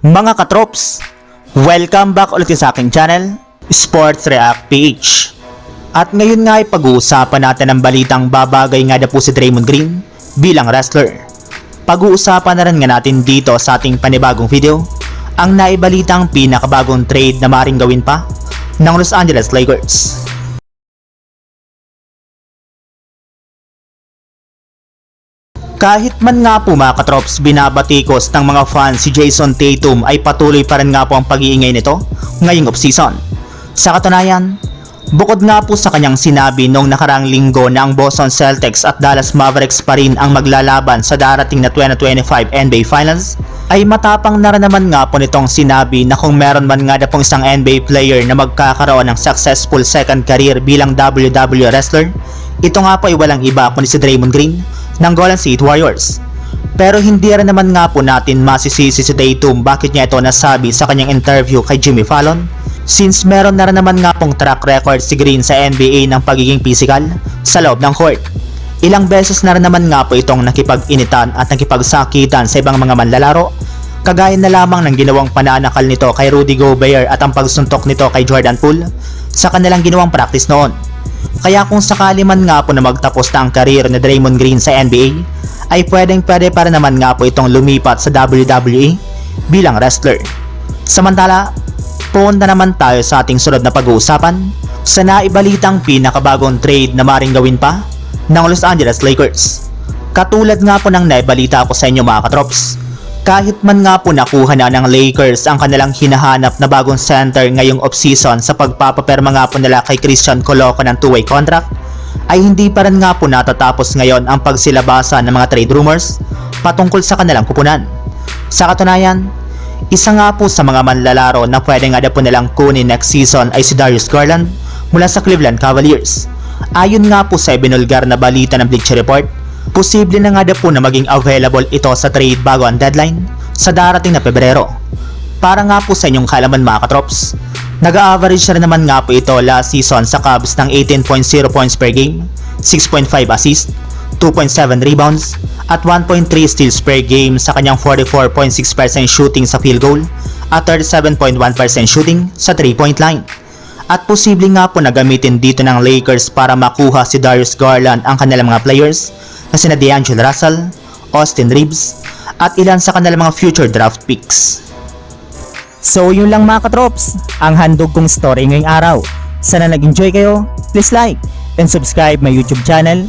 Mga katrops, welcome back ulit sa aking channel, Sports React PH. At ngayon nga ay pag-uusapan natin ang balitang babagay nga na po si Draymond Green bilang wrestler. Pag-uusapan na rin nga natin dito sa ating panibagong video ang naibalitang pinakabagong trade na maring gawin pa ng Los Angeles Lakers. Kahit man nga po mga katrops binabatikos ng mga fans si Jason Tatum ay patuloy pa rin nga po ang pag-iingay nito ngayong offseason. Sa katunayan, bukod nga po sa kanyang sinabi noong nakarang linggo na ang Boston Celtics at Dallas Mavericks pa rin ang maglalaban sa darating na 2025 NBA Finals, ay matapang na rin naman nga po nitong sinabi na kung meron man nga na pong isang NBA player na magkakaroon ng successful second career bilang WWE wrestler, ito nga po ay walang iba kundi si Draymond Green ng Golden State Warriors. Pero hindi rin naman nga po natin masisisi si Tatum bakit niya ito nasabi sa kanyang interview kay Jimmy Fallon since meron na rin naman nga pong track record si Green sa NBA ng pagiging physical sa loob ng court. Ilang beses na rin naman nga po itong nakipag-initan at nakipagsakitan sa ibang mga manlalaro kagaya na lamang ng ginawang pananakal nito kay Rudy Gobert at ang pagsuntok nito kay Jordan Poole sa kanilang ginawang practice noon. Kaya kung sakali man nga po na magtapos na ang karir ni Draymond Green sa NBA, ay pwedeng pwede para naman nga po itong lumipat sa WWE bilang wrestler. Samantala, punta naman tayo sa ating sunod na pag-uusapan sa naibalitang pinakabagong trade na maring gawin pa ng Los Angeles Lakers. Katulad nga po ng naibalita ko sa inyo mga katrops, kahit man nga po nakuha na ng Lakers ang kanilang hinahanap na bagong center ngayong offseason sa pagpapaperma nga po nila kay Christian Coloco ng two-way contract, ay hindi pa rin nga po natatapos ngayon ang pagsilabasa ng mga trade rumors patungkol sa kanilang kupunan. Sa katunayan, isa nga po sa mga manlalaro na pwede nga po nilang kunin next season ay si Darius Garland mula sa Cleveland Cavaliers. Ayon nga po sa ibinulgar na balita ng Bleacher Report, posible na nga po na maging available ito sa trade bago ang deadline sa darating na Pebrero. Para nga po sa inyong kalaman mga katrops, nag-average na naman nga po ito last season sa Cavs ng 18.0 points per game, 6.5 assists, 2.7 rebounds, at 1.3 steals per game sa kanyang 44.6% shooting sa field goal at 37.1% shooting sa 3-point line. At posible nga po na gamitin dito ng Lakers para makuha si Darius Garland ang kanilang mga players na sina D'Angelo Russell, Austin Reeves, at ilan sa kanilang mga future draft picks. So yun lang mga katrops, ang handog kong story ngayong araw. Sana nag-enjoy kayo, please like and subscribe my YouTube channel,